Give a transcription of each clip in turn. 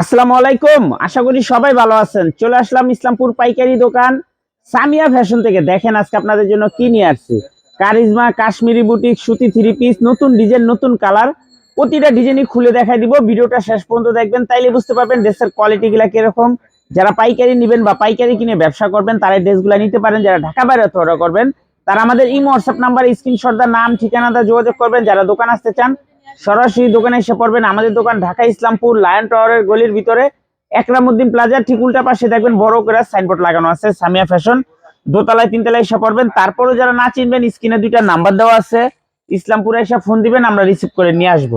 আসসালামু আলাইকুম। আশা করি সবাই ভালো আছেন। চলে আসলাম ইসলামপুর পাইকারি দোকান। সামিয়া ফ্যাশন থেকে দেখেন আজকে আপনাদের জন্য কি নিয়ে আসছি। কারিজমা, কাশ্মীরি বুটিক, সুতি থ্রি পিস, নতুন ডিজাইন, নতুন কালার। প্রতিটা ডিজাইনই খুলে দেখাই দিব। ভিডিওটা শেষ পর্যন্ত দেখবেন, তাইলে বুঝতে পারবেন ড্রেসের কোয়ালিটি গুলা কীরকম। যারা পাইকারি নেবেন বা পাইকারি কিনে ব্যবসা করবেন তারা ড্রেসগুলো নিতে পারেন। যারা ঢাকা বাইরে অর্ডার করবেন, তারা আমাদের ইমো হোয়াটসঅ্যাপ নাম্বার স্ক্রিনশট দা নাম ঠিকানা দা যোগাযোগ করবেন। যারা দোকান আসতে চান সরাসরি দোকানে এসে পড়বেন। আমাদের দোকান ঢাকা ইসলামপুর লায়ন টাওয়ারের গলির ভিতরে। একরামুদ্দিন প্লাজার ঠিক উল্টা পাশে দেখবেন বড় করে সাইনবোর্ড লাগানো আছে, সামিয়া ফ্যাশন দোতলায়, তিনতলায় এসে পড়বেন। তারপরেও যারা না চিনবেন, স্ক্রিনে দুইটা নাম্বার দেওয়া আছে। ইসলামপুরে এসে ফোন দিবেন, আমরা রিসিভ করে নিয়ে আসব।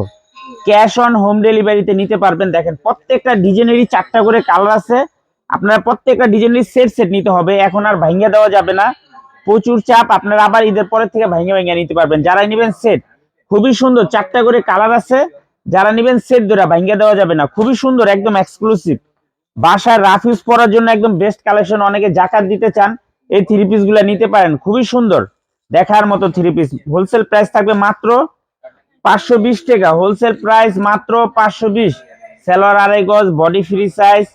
ক্যাশ অন হোম ডেলিভারিতে নিতে পারবেন। দেখেন, প্রত্যেকটা ডিজাইনেরই চারটা করে কালার আছে। আপনারা প্রত্যেকটা ডিজাইনের সেট সেট নিতে হবে। এখন আর ভাঙ্গা দেওয়া যাবে না। প্রচুর চাপ। আপনারা আবার ঈদের পরের থেকে ভাঙ্গা ভাঙ্গা নিতে পারবেন। যারাই নেবেন সেট খুবই সুন্দর, চারটা করে কালার আছে। যারা নেবেন সেট ধরা ভাঙ্গা দেওয়া যাবে না। খুবই সুন্দর, একদম এক্সক্লুসিভ বাসার রাফ ইউজ করার জন্য একদম বেস্ট কালেকশন অনেকে জাকাত দিতে চান, এই থ্রি পিসগুলা নিতে পারেন। খুবই সুন্দর, দেখার মতো থ্রি পিস হোলসেল প্রাইস থাকবে মাত্র পাঁচশো বিশ টাকা। হোলসেল প্রাইস মাত্র পাঁচশো বিশ। সেলোয়ার আড়াই গজ বডি ফ্রি সাইজ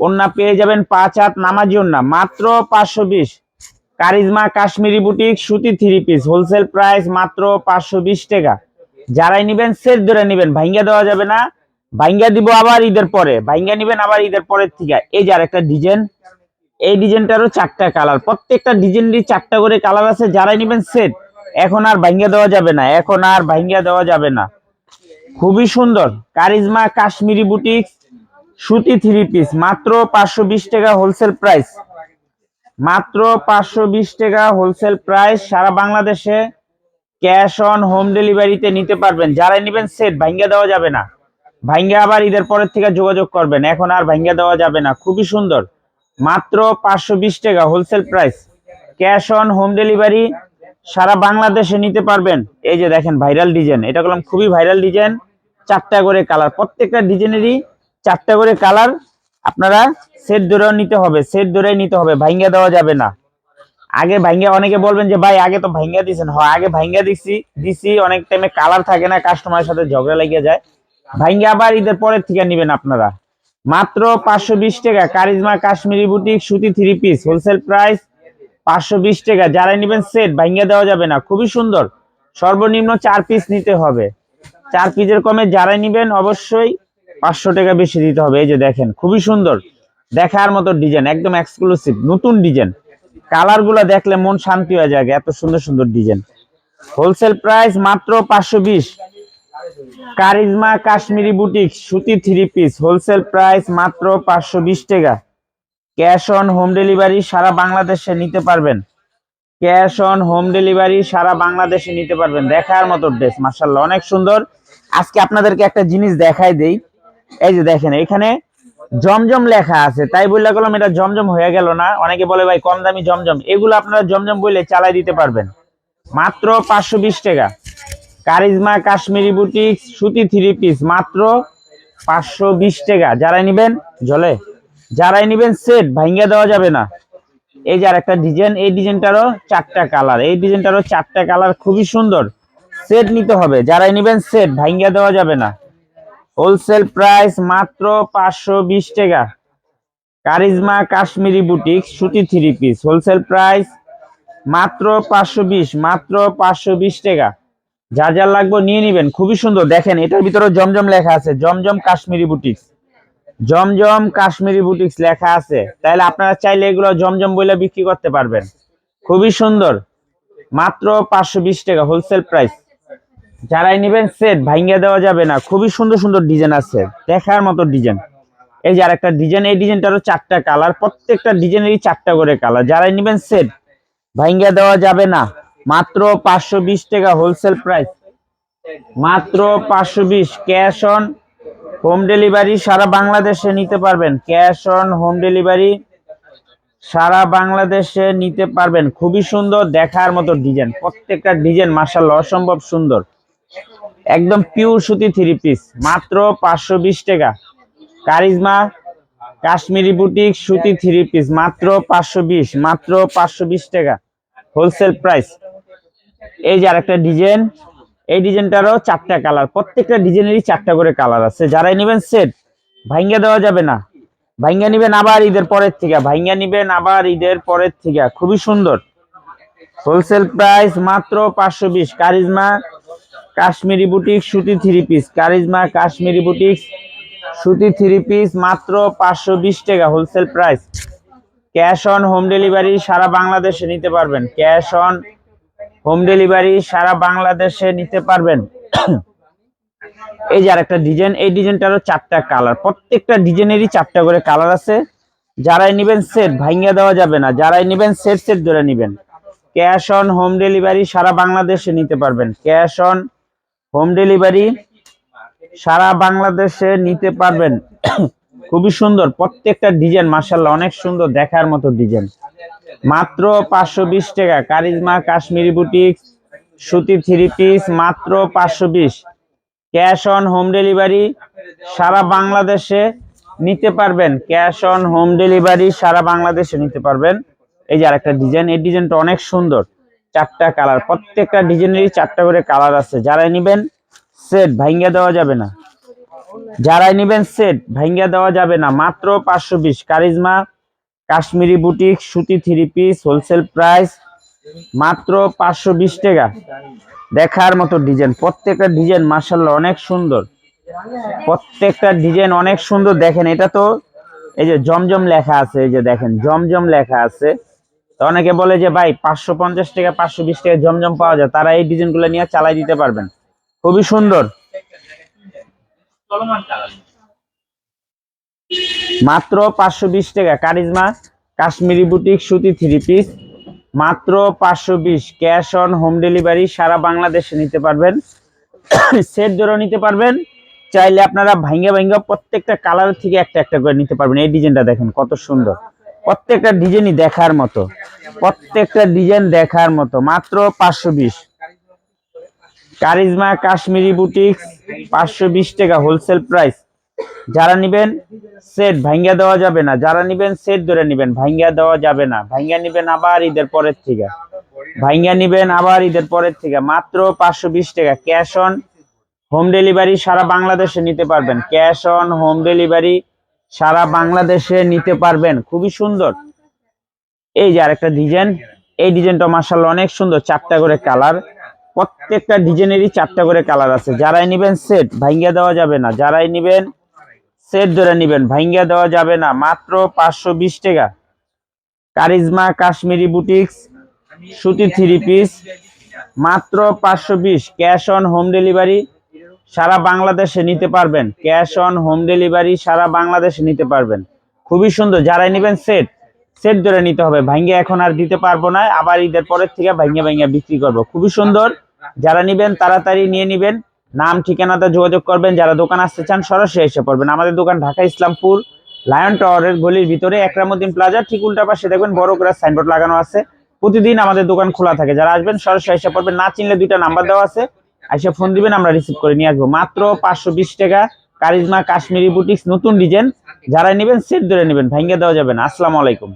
ওন্না পেয়ে যাবেন পাঁচ হাত নামাজি ওন্না মাত্র পাঁচশো বিশ। কারিজমা কাশ্মীরি বুটিক সুতি থ্রি পিস হোলসেল প্রাইস মাত্র পাঁচশো বিশ টাকা। যারাই নিবেন সেট ধরে নিবেন, ভাঙ্গা দেওয়া যাবে না। ভাঙ্গা দিব আবার ঈদের পরে, ভাঙ্গা নিবেন আবার ঈদের পরের থেকে। এই যে আরেকটা ডিজাইন এই ডিজাইনটারও চারটা কালার প্রত্যেকটা ডিজাইনেরই চারটা করে কালার আছে, যারাই নিবেন সেট এখন আর ভাঙ্গা দেওয়া যাবে না, এখন আর ভাঙ্গা দেওয়া যাবে না। খুবই সুন্দর, কারিজমা কাশ্মীরি বুটিক সুতি থ্রি পিস মাত্র পাঁচশো বিশ টাকা হোলসেল প্রাইস মাত্র পাঁচশো বিশ টাকা হোলসেল প্রাইস সারা বাংলাদেশে ক্যাশ অন হোম ডেলিভারিতে নিতে পারবেন। যারা নেবেন সেট ভাঙ্গা দেওয়া যাবে না। ভাঙ্গা আবার ঈদের পরের থেকে যোগাযোগ করবেন। এখন আর ভাঙ্গা দেওয়া যাবে না। খুবই সুন্দর। মাত্র পাঁচশো বিশ টাকা wholesale price cash on home delivery সারা বাংলাদেশে নিতে পারবেন। এই যে দেখেন ভাইরাল ডিজাইন এটা করলাম খুবই ভাইরাল ডিজাইন চারটা করে কালার প্রত্যেকটা ডিজাইনেরই চারটা করে কালার আপনারা সেট ধরেও নিতে হবে সেট ধরে নিতে হবে, ভাঙ্গা দেওয়া যাবে না। আগে ভাঙ্গা, অনেকে বলবেন যে, ভাই, আগে তো ভাঙ্গা দিছেন। হয় আগে ভাঙ্গা দিছি দিছি, অনেক টাইমে কালার থাকে না কাস্টমারের সাথে ঝগড়া লেগে যায়। ভাঙ্গা আবার ঈদের পরের থেকে নিবেন আপনারা। মাত্র পাঁচশো বিশ টাকা, কারিজমা কাশ্মীরি বুটিক, সুতি থ্রি পিস হোলসেল প্রাইস পাঁচশো বিশ টাকা। যারা নিবেন সেট ভাঙ্গা দেওয়া যাবে না। খুবই সুন্দর। সর্বনিম্ন চার পিস নিতে হবে। চার পিসের কমে যারাই নিবেন, অবশ্যই পাঁচশো টাকা বেশি দিতে হবে, এই যে দেখেন, খুবই সুন্দর। দেখার মতো ডিজাইন একদম এক্সক্লুসিভ নতুন ডিজাইন কালারগুলো দেখলে মন শান্তি হয়ে যায়, এত সুন্দর সুন্দর ডিজাইন হোলসেল প্রাইস মাত্র পাঁচশো বিশ। কারিজমা কাশ্মীরি বুটিক সুতি থ্রি পিস হোলসেল প্রাইস মাত্র পাঁচশো বিশ টাকা। ক্যাশ অন হোম ডেলিভারি সারা বাংলাদেশে নিতে পারবেন। ক্যাশ অন হোম ডেলিভারি সারা বাংলাদেশে নিতে পারবেন। দেখার মতো ড্রেস মার্শাল্লাহ অনেক সুন্দর। আজকে আপনাদেরকে একটা জিনিস দেখাই দেই। এই যে দেখেন, এখানে জমজম লেখা আছে। তাই বললে গেলাম এটা জমজম হয়ে গেল না। অনেকে বলে, ভাই, কম দামি জমজম। এগুলো আপনারা জমজম বলে চালাই দিতে পারবেন। মাত্র পাঁচশো বিশ টাকা। কারিজমা, কাশ্মীরি বুটিক সুতি থ্রি পিস মাত্র পাঁচশো বিশ টাকা। যারাই নিবেন, জলে। যারাই নিবেন সেট ভাঙ্গা দেওয়া যাবে না। এই যে আর একটা ডিজাইন এই ডিজাইনটারও চারটা কালার এই ডিজাইনটারও চারটা কালার খুবই সুন্দর। সেট নিতে হবে। যারাই নিবেন সেট ভাঙ্গা দেওয়া যাবে না। হোলসেল প্রাইস মাত্র পাঁচশো বিশ টাকা। কারিজমা কাশ্মীরি বুটিক, সুতি থ্রি পিস। হোলসেল প্রাইস মাত্র পাঁচশো বিশ, মাত্র পাঁচশো বিশ টাকা। যা যা লাগবে নিয়ে নিবেন। খুবই সুন্দর। দেখেন, এটার ভিতরে জমজম লেখা আছে, জমজম কাশ্মীরি বুটিক্স। জমজম কাশ্মীরি বুটিক্স লেখা আছে। তাহলে আপনারা চাইলে এগুলো জমজম বলে বিক্রি করতে পারবেন। খুবই সুন্দর। মাত্র পাঁচশো বিশ টাকা হোলসেল প্রাইস। যারাই নেবেন সেট ভাঙ্গা দেওয়া যাবে না। খুবই সুন্দর সুন্দর ডিজাইন আছে। দেখার মতো ডিজাইন এই যে আরেকটা ডিজাইন এই ডিজাইনটারও চারটা কালার প্রত্যেকটা ডিজাইনেরই চারটা করে কালার যারাই নেবেন সেট ভাঙ্গা দেওয়া যাবে না। মাত্র পাঁচশো বিশ টাকা হোলসেল প্রাইস মাত্র পাঁচশো বিশ। ক্যাশ অন হোম ডেলিভারি সারা বাংলাদেশে নিতে পারবেন। ক্যাশ অন হোম ডেলিভারি সারা বাংলাদেশে নিতে পারবেন। খুবই সুন্দর, দেখার মতো ডিজাইন প্রত্যেকটা ডিজাইন মার্শাল্লাহ অসম্ভব সুন্দর। একদম পিওর সুতি থ্রি পিস মাত্র পাঁচশো বিশ টাকা। কারিজমা, কাশ্মীরি বুটিক, সুতি থ্রি পিস মাত্র পাঁচশো বিশ, মাত্র পাঁচশো বিশ টাকা। হোলসেল প্রাইস এই যে আরেকটা ডিজাইন এই ডিজাইনটারও চারটা কালার প্রত্যেকটা ডিজাইনেরই চারটা করে কালার আছে। যারাই নেবেন সেট ভাঙ্গা দেওয়া যাবে না। ভাঙ্গা নিবেন আবার ঈদের পরের থেকে ভাঙ্গা নিবেন আবার ঈদের পরের থেকে। খুবই সুন্দর। হোলসেল প্রাইস মাত্র পাঁচশো বিশ, কারিজমা কাশ্মীরি বুটিক সুতি three piece. Karizma Kashmiri boutique সুতি থ্রি পিস মাত্র পাঁচশো বিশ টাকা wholesale price. Cash on home delivery সারা বাংলাদেশে নিতে পারবেন। ক্যাশ অন হোম ডেলিভারি সারা বাংলাদেশে নিতে পারবেন। এই যে আরেকটা ডিজাইন, এই ডিজাইনটারও চারটা কালার। প্রত্যেকটা ডিজাইনেরই চারটা করে কালার আছে। যারাই নেবেন সেট ভাঙ্গা দেওয়া যাবে না। যারাই নেবেন সেট সেট ধরে নেবেন। ক্যাশ অন হোম ডেলিভারি সারা বাংলাদেশে নিতে পারবেন। ক্যাশ অন হোম ডেলিভারি সারা বাংলাদেশে নিতে পারবেন। খুবই সুন্দর। প্রত্যেকটা ডিজাইন মার্শাল্লাহ অনেক সুন্দর দেখার মতো ডিজাইন মাত্র পাঁচশো বিশ টাকা। কারিজমা, কাশ্মীরি বুটিক সুতি থ্রি পিস মাত্র পাঁচশো বিশ। ক্যাশ অন হোম ডেলিভারি সারা বাংলাদেশে নিতে পারবেন। ক্যাশ অন হোম ডেলিভারি সারা বাংলাদেশে নিতে পারবেন। এই যে আরেকটা ডিজাইন এই ডিজাইনটা অনেক সুন্দর। চারটা কালার প্রত্যেকটা ডিজাইনেরই চারটা করে কালার আছে। যারাই নিবেন সেট ভাঙ্গা দেওয়া যাবে না। যারাই নিবেন সেট ভাঙ্গা দেওয়া যাবে না। মাত্র পাঁচশো বিশ। কারিজমা, কাশ্মীরি বুটিক, সুতি থ্রি পিস হোলসেল প্রাইস মাত্র পাঁচশো বিশ টাকা। দেখার মতো ডিজাইন প্রত্যেকটা ডিজাইন মার্শাল্লাহ অনেক সুন্দর। প্রত্যেকটা ডিজাইন অনেক সুন্দর। দেখেন, এটা তো এই যে জমজম লেখা আছে। এই যে দেখেন, জমজম লেখা আছে। তো অনেকে বলে যে ভাই পাঁচশো পঞ্চাশ টাকা পাঁচশো বিশ টাকা জমজম পাওয়া যায়। তারা এই ডিজাইনগুলো নিয়ে চালাই দিতে পারবেন। খুবই সুন্দর। মাত্র পাঁচশো বিশ টাকা। কারিজমা কাশ্মীরি বুটিক সুতি থ্রি পিস। মাত্র পাঁচশো বিশ। ক্যাশ অন হোম ডেলিভারি সারা বাংলাদেশে নিতে পারবেন। সেট ধরেও নিতে পারবেন। চাইলে আপনারা ভাঙ্গা ভাঙ্গা প্রত্যেকটা কালার থেকে একটা একটা করে নিতে পারবেন। এই ডিজাইনটা দেখেন কত সুন্দর। প্রত্যেকটা ডিজাইনই দেখার মতো। প্রত্যেকটা ডিজাইন দেখার মতো। মাত্র পাঁচশো বিশ। কারিজমা কাশ্মীরি বুটিক পাঁচশো বিশ টাকা হোলসেল প্রাইস যারা নিবেন সেট ভাঙ্গা দেওয়া যাবে না। যারা নিবেন সেট ধরে নিবেন। ভাঙ্গা দেওয়া যাবে না। ভাঙ্গা নিবেন আবার ঈদের পরের থেকে। ভাঙ্গা নিবেন আবার ঈদের পরের থেকে। মাত্র পাঁচশো বিশ টাকা। ক্যাশ অন হোম ডেলিভারি সারা বাংলাদেশে নিতে পারবেন। ক্যাশ অন হোম ডেলিভারি সারা বাংলাদেশে নিতে পারবেন। খুবই সুন্দর। এই যে আরেকটা ডিজাইন। এই ডিজাইনটা মার্শাল্লাহ অনেক সুন্দর, চারটা করে কালার। প্রত্যেকটা ডিজাইনেরই চারটা করে কালার আছে। যারাই নিবেন সেট ভাঙ্গা দেওয়া যাবে না। যারাই নিবেন সেট ধরে নিবেন ভাঙ্গা দেওয়া যাবে না। মাত্র পাঁচশো বিশ টাকা। কারিজমা কাশ্মীরি বুটিক্স, সুতি থ্রি পিস। মাত্র পাঁচশো বিশ। Cash on home delivery. সারা বাংলাদেশে নিতে পারবেন। ক্যাশ অন হোম ডেলিভারি সারা বাংলাদেশে নিতে পারবেন। খুবই সুন্দর। যারাই নেবেন সেট সেট ধরে নিতে হবে। ভাঙ্গে এখন আর দিতে পারব না। আবার ঈদের পরের থেকে ভাঙ্গে ভাঙ্গে বিক্রি করব। খুবই সুন্দর। যারা নিবেন তাড়াতাড়ি নিয়ে নিবেন। নাম, ঠিকানাতে যোগাযোগ করবেন। যারা দোকান আসতে চান, সরাসরি এসে পড়বেন। আমাদের দোকান ঢাকা ইসলামপুর, লায়ন টাওয়ারের গলির ভিতরে, একরামুদ্দিন প্লাজা। ঠিক উল্টা পাশে দেখবেন বড় করে সাইনবোর্ড লাগানো আছে। প্রতিদিন আমাদের দোকান খোলা থাকে। যারা আসবেন, সরাসরি এসে পড়বেন। না চিনলে দুইটা নাম্বার দেওয়া আছে। এসে ফোন দিবেন, আমরা রিসিভ করে নিয়ে আসব। মাত্র পাঁচশো বিশ টাকা কারিজমা কাশ্মীরি বুটিক্স নতুন ডিজাইন যারা নেবেন সেট ধরে নেবেন ভাঙ্গে দেওয়া যাবেন আসসালামু আলাইকুম।